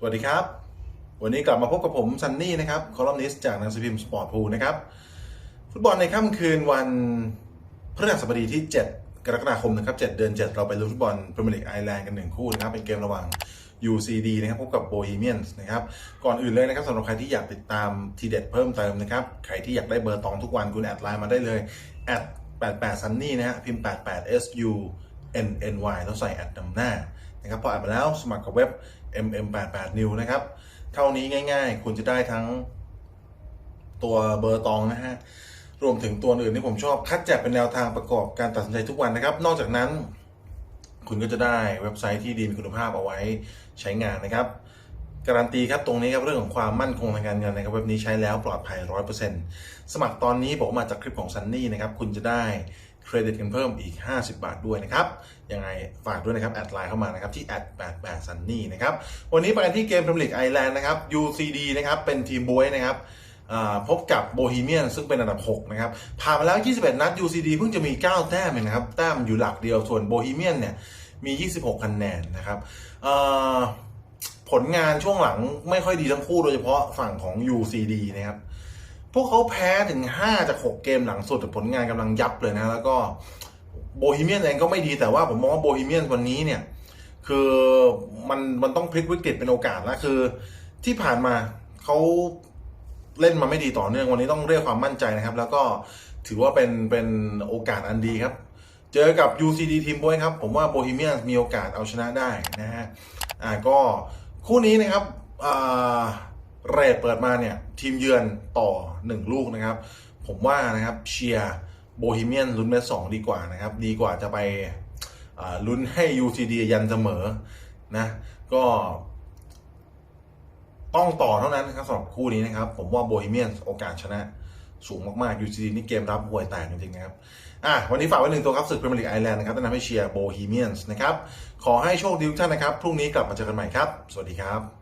สวัสดีครับ วันนี้กลับมาพบกับผมซันนี่นะครับ คอลัมนิสต์จากหนังสือพิมพ์สปอร์ตพูนะครับ ฟุตบอลในค่ำคืนวันพฤหัสบดีที่ 7 กรกฎาคมนะครับ 7 เดือน 7 เราไปลุ้นฟุตบอลพรีเมียร์ลีกไอร์แลนด์กันหนึ่งคู่นะครับ เป็นเกมระหว่าง UCD นะครับพบกับโบฮีเมียนส์นะครับ ก่อนอื่นเลยนะครับสำหรับใครที่อยากติดตามทีเด็ดเพิ่มเติมนะครับ ใครที่อยากได้เบอร์ตองทุกวันคุณแอดไลน์มาได้เลยแอด88 Sunny นะฮะพิมพ์88 SU NNY แล้วใส่แอดนำหน้า นะครับพอแอดมาแล้วสมัครกับเว็บ mm88 new นะครับ เท่านี้ง่าย ๆ คุณจะได้ทั้งตัวเบอร์ตองนะฮะ รวมถึงตัวอื่นที่ผมชอบคัดแจกเป็นแนวทางประกอบการตัดสินใจทุกวันนะครับ นอกจากนั้น คุณก็จะได้เว็บไซต์ที่ดีมีคุณภาพเอาไว้ใช้งานนะครับ การันตีครับตรงนี้ครับเรื่องของความมั่นคงทางการเงินนะครับเว็บนี้ใช้แล้วปลอดภัย 100%สมัครตอนนี้บอกมาจากคลิปของซันนี่นะครับคุณจะได้ เครดิตกันเพิ่มอีก 50 บาทด้วยนะครับ ยังไงฝากด้วยนะครับ แอดไลน์เข้ามานะครับ ที่แอด88 Sunny นนี่นะครับ วันนี้ไปกันที่เกมพรีเมียร์ลีกไอแลนด์นะครับ UCD นะครับเป็นทีมบวยนะครับพบกับโบฮีเมียนซึ่งเป็นอันดับ 6 นะครับ ผ่านมาแล้ว 21 นัด UCD เพิ่งจะมี 9 แต้มเองนะครับ แต้มอยู่หลักเดียวส่วนโบฮีเมียนเนี่ยมี 26 คะแนนนะครับผลงานช่วงหลังไม่ค่อยดีทั้งคู่โดยเฉพาะฝั่งของ UCD นะครับ พวกเขาแพ้ถึง 5 จาก 6 เกมหลังสุดผลงานกำลังยับเลยนะ แล้วก็โบฮีเมียนเองก็ไม่ดีแต่ว่าผมมองว่าโบฮีเมียนวันนี้เนี่ย คือมันมันต้องพลิกวิกฤตเป็นโอกาสแล้วคือ ที่ผ่านมาเขาเล่นมาไม่ดีต่อเนื่องวันนี้ต้องเรียกความมั่นใจนะครับ แล้วก็ถือว่าเป็นเป็นโอกาสอันดีครับ เจอกับ UCD ทีมบวยครับ ผมว่าโบฮีเมียนมีโอกาสเอาชนะได้นะฮะอ่าก็คู่นี้นะครับอ่า เรทเปิดมาเนี่ยทีมเยือนต่อ 1 ลูกนะครับ ผมว่านะครับเชียร์โบฮีเมียนลุ้นเมตสองดีกว่านะครับ ดีกว่าจะไปลุ้นให้ UCD ยันเสมอนะ ก็ต้องต่อเท่านั้นนะครับสำหรับคู่นี้นะครับ ผมว่าโบฮีเมียนโอกาสชนะสูงมากๆ UCD นี่เกมรับห่วยแตกจริงๆนะครับ อะ วันนี้ฝากไว้หนึ่งตัวครับศึกพรีเมียร์ลีกไอร์แลนด์นะครับแนะนำให้เชียร์โบฮีเมียนส์นะครับ ขอให้โชคดีทุกท่านนะครับ พรุ่งนี้กลับมาเจอกันใหม่ครับ สวัสดีครับ